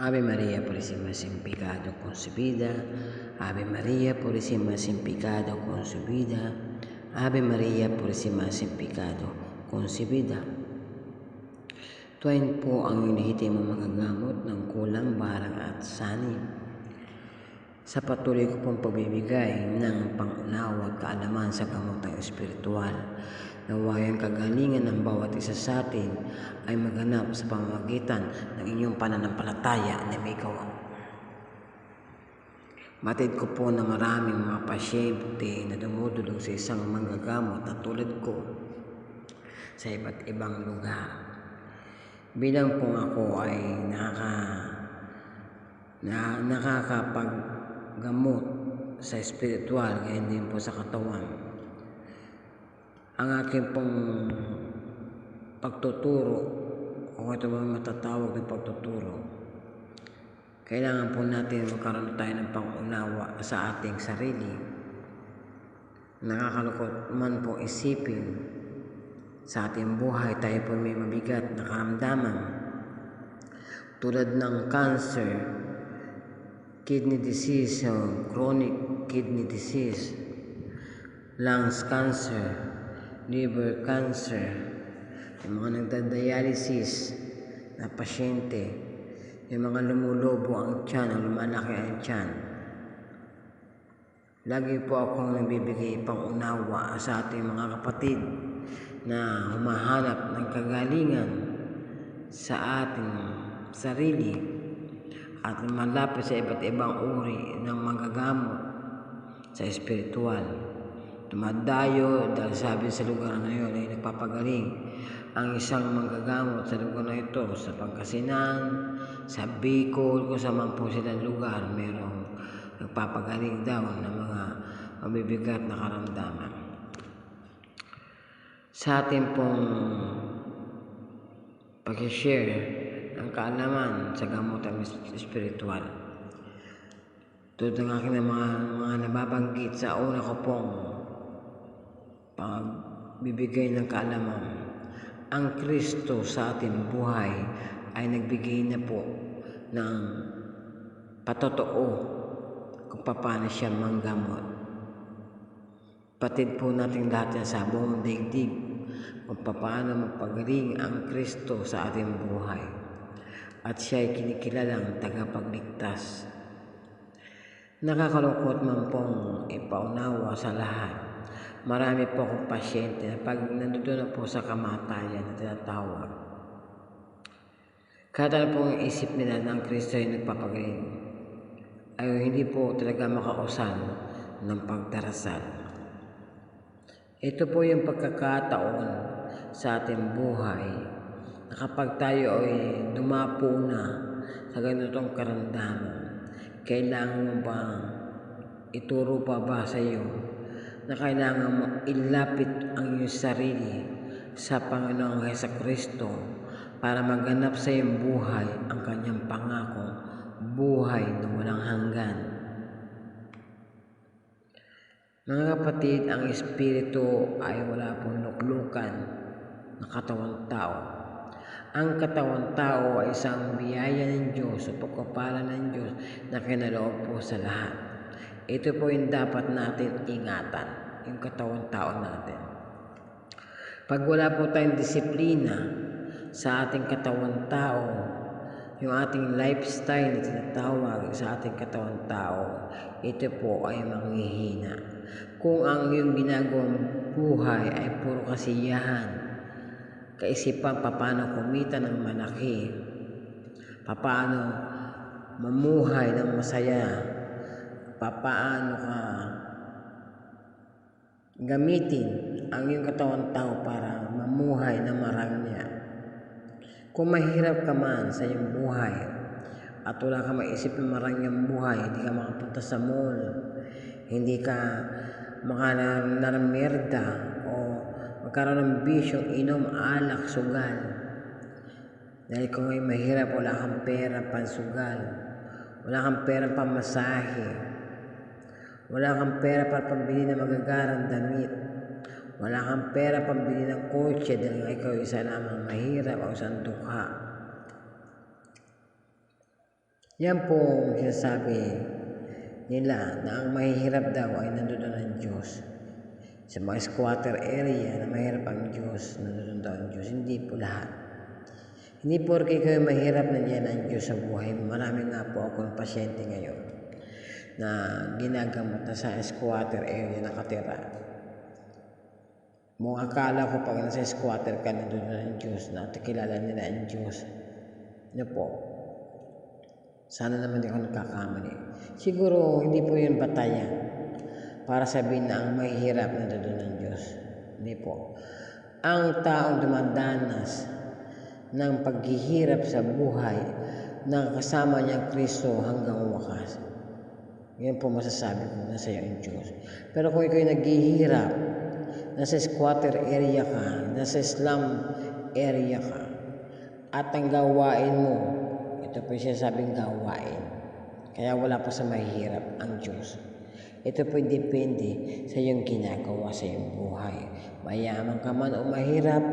Ave María Purísima sin pecado concebida. Ave María Purísima sin pecado concebida. Ave María Purísima sin pecado concebida. Tuwain po ang inihiti mo magagamot ng kulang barang at sani. Sa patuloy ko pong pagbibigay ng pangunawa at kaalaman sa gamotang espiritual, naway ang kagalingan ng bawat isa sa atin ay maganap sa pamamagitan ng inyong pananampalataya na may gawa. Matid ko po na maraming mga pasyente na dumudulog sa isang manggagamot na tulad ko sa iba't ibang lugar. Bilang kung ako ay nakaka, na, nakakapaggamot sa espiritual, kaya din po sa katawan. Ang aking pong pagtuturo, kung ito ba matatawag ng pagtuturo, kailangan po natin magkaroon tayo ng pangunawa sa ating sarili. Nakakalukot man po isipin sa ating buhay, tayo po may mabigat na karamdaman tulad ng cancer, kidney disease, o chronic kidney disease, lungs cancer, liver cancer, yung mga nagda-dialysis na pasyente, yung mga lumulobo ang tiyan, o lumalaki ang tiyan. Lagi po akong nagbibigay pang unawa sa ating mga kapatid na humahanap ng kagalingan sa ating sarili at malapit sa iba't ibang uri ng magagamot sa espiritual. Dumadayo dahil sabi sa lugar na yun ay nagpapagaling ang isang manggagamot sa lugar na ito sa Pangasinan, sa Bicol, kung saan man po silang lugar, merong nagpapagaling daw ng mga mabibigat na karamdaman. Sa ating pong pag-share ng kaalaman sa gamutan espiritual. Tulad ng aking mga, mga nababanggit sa una ko pong pagbibigay ng kaalaman. Ang Kristo sa ating buhay ay nagbigay na po ng patotoo kung paano siya manggamot. Patid po natin lahat yan sa buong daigdig kung paano magpagaling ang Kristo sa ating buhay. At siya ay kinikilalang tagapagligtas. Nakakalungkot man pong ipaunawa sa lahat. Marami po akong pasyente na pag nandoon na po sa kamatayan na tinatawag, kada na po ang isip nila ang Kristo ay nagpapagaling, ay hindi po talaga makausan ng pagdarasal. Ito po yung pagkakataon sa ating buhay na kapag tayo ay dumapo na sa ganitong karamdaman, kailangan mo ba ituro pa ba sa iyo na kailangan mo ilapit ang iyong sarili sa Panginoong Heso Kristo para maganap sa iyong buhay ang kanyang pangako, buhay na walang hanggan. Mga kapatid, ang Espiritu ay wala pong luklukan na katawan tao. Ang katawan tao ay isang biyaya ng Diyos o pagkapala ng Diyos na kinaloob po sa lahat. Ito po yung dapat natin ingatan, yung katawan tao natin. Pag wala po tayong disiplina sa ating katawan tao, yung ating lifestyle na tinatawag sa ating katawan tao, ito po ay manghihina. Kung ang iyong ginagawang buhay ay puro kasiyahan, kaisipan paano kumita ng malaki, paano mamuhay ng masaya, paano ka gamitin ang iyong katawan tao para mamuhay ng marangya. Kung mahirap ka man sa iyong buhay at wala ka maisip ng marangyang buhay, hindi ka makapunta sa mall, hindi ka makanamerda o magkaroon ng bisyong inom, alak, sugal. Dahil kung ay mahirap, wala kang pera pansugal, wala kang pera pamasahe, wala kang pera para pambili ng magagarang damit, wala kang pera pambili ng kotse dahil ikaw isa lamang mahirap o isang dukha. Yan po ang sinasabi nila na ang mahihirap daw ay nandun ang Diyos. Sa mga squatter area na mahirap ang Diyos, daw ang Diyos. Hindi po lahat. Hindi porke kayo mahirap na niyan ang Diyos sa buhay. Marami nga po akong pasyente ngayon na ginagamot na sa squatter area nakatira. Mong akala ko pag nasa squatter ka, nandun na ang Diyos, na kilala nila ang Diyos. Ano po? Sana naman di ako nagkakamali. Siguro, hindi po yun batayan para sabihin na ang mahirap na doon ng Diyos. Hindi po. Ang taong dumadanas ng paghihirap sa buhay na kasama niya Kristo hanggang wakas. Yan po masasabi ko na sa iyo ang Diyos. Pero kung ikaw naghihirap, nasa squatter area ka, nasa slum area ka, at ang gawain mo, ito po siya sabing gawain. Kaya wala po sa mahirap ang Diyos. Ito po depende sa iyong ginagawa sa iyong buhay. Mayaman ka man o mahirap,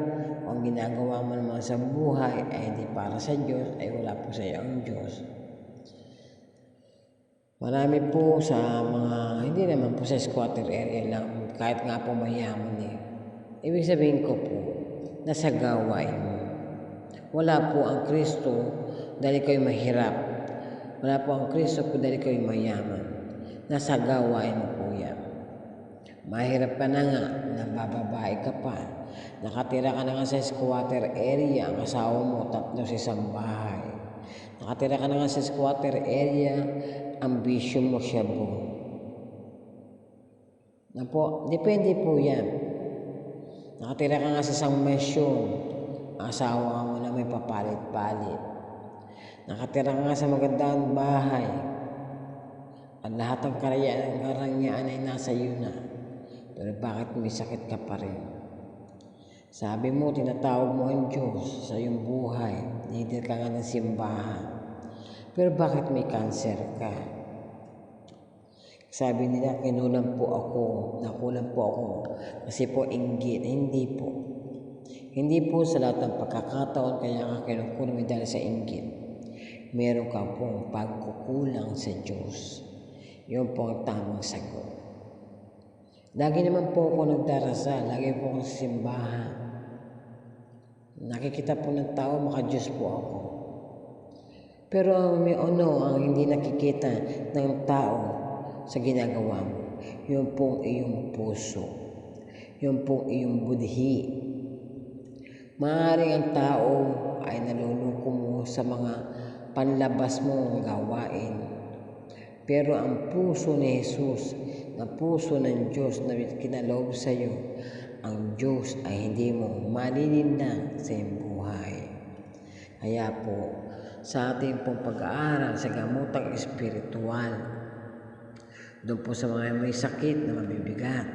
kung ang ginagawa mo naman sa buhay ay hindi para sa Diyos, ay wala po sa iyo ang Diyos. Marami po sa mga, hindi naman po sa squatter area lang, kahit nga po mayaman eh. Ibig sabihin ko po, nasa gawain mo. Wala po ang Kristo dahil kayo mahirap. Wala po ang Kristo po dahil kayo mayaman. Nasa gawain mo po. Mahirap ka na nga, nabababae ka pa. Nakatira ka na nga sa squatter area, ang asawa mo tatlo sa isang bahay. Nakatira ka na nga sa squatter area, ambisyon mo siya po. Na po, depende po yan. Nakatira ka nga sa isang mesyon, asawa mo na may papalit-palit. Nakatira ka nga sa magandang bahay, ang lahat ng karayaan ng karangyaan ay nasa iyo na. Pero bakit may sakit ka pa rin? Sabi mo, tinatawag mo ang Diyos sa iyong buhay. Leader ka nga ng simbahan. Pero bakit may cancer ka? Sabi nila, kinulang po ako, nakulang po ako. Kasi po inggit. Hindi po. Hindi po sa lahat ng pagkakataon kaya nga kinukulang dahil sa inggit. Meron ka pong pagkukulang sa Diyos. Yun po ang tamang sagot. Lagi naman po ako nagdarasal. Lagi po ako sa simbahan. Nakikita po ng tao, maka-Diyos po ako. Pero ang may ano, ang hindi nakikita ng tao sa ginagawa mo, yun pong iyong puso. Yun pong iyong budhi. Maaaring ang tao ay naluluko mo sa mga panlabas mong gawain. Pero ang puso ni Jesus, na puso ng Diyos na kinaloob sa iyo, ang Diyos ay hindi mo malilinlang sa iyong buhay. Kaya po, sa ating pong pag-aaral sa gamutang espiritual, doon po sa mga may sakit na mabibigat,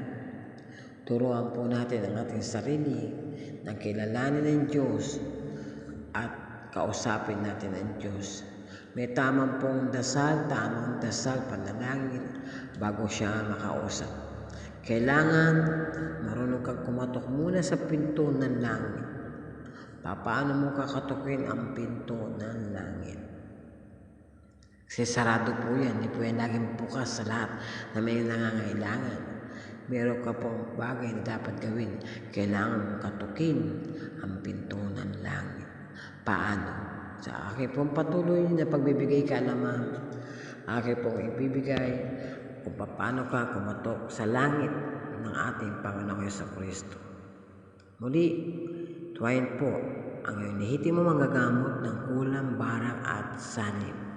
turuan po natin ang ating sarili na kilalanin ng Diyos at kausapin natin ang Diyos. May tamang pong dasal, tamang dasal, panalangin bago siya makausap. Kailangan marunong kang kumatok muna sa pinto ng langit. Paano mo kakatukin ang pinto ng langit? Kasi sarado po yan. Hindi po yan laging bukas sa lahat na may nangangailangan. Meron ka pong bagay na dapat gawin. Kailangan mong katukin ang pinto ng langit. Paano? Sa akin pong patuloy na pagbibigay ka naman, akin pong ibibigay kung paano ka kumatok sa langit ng ating Panginoong Yeso Kristo. Muli, tuwain po ang iyong mo manggagamot ng kulang, barang at sanib.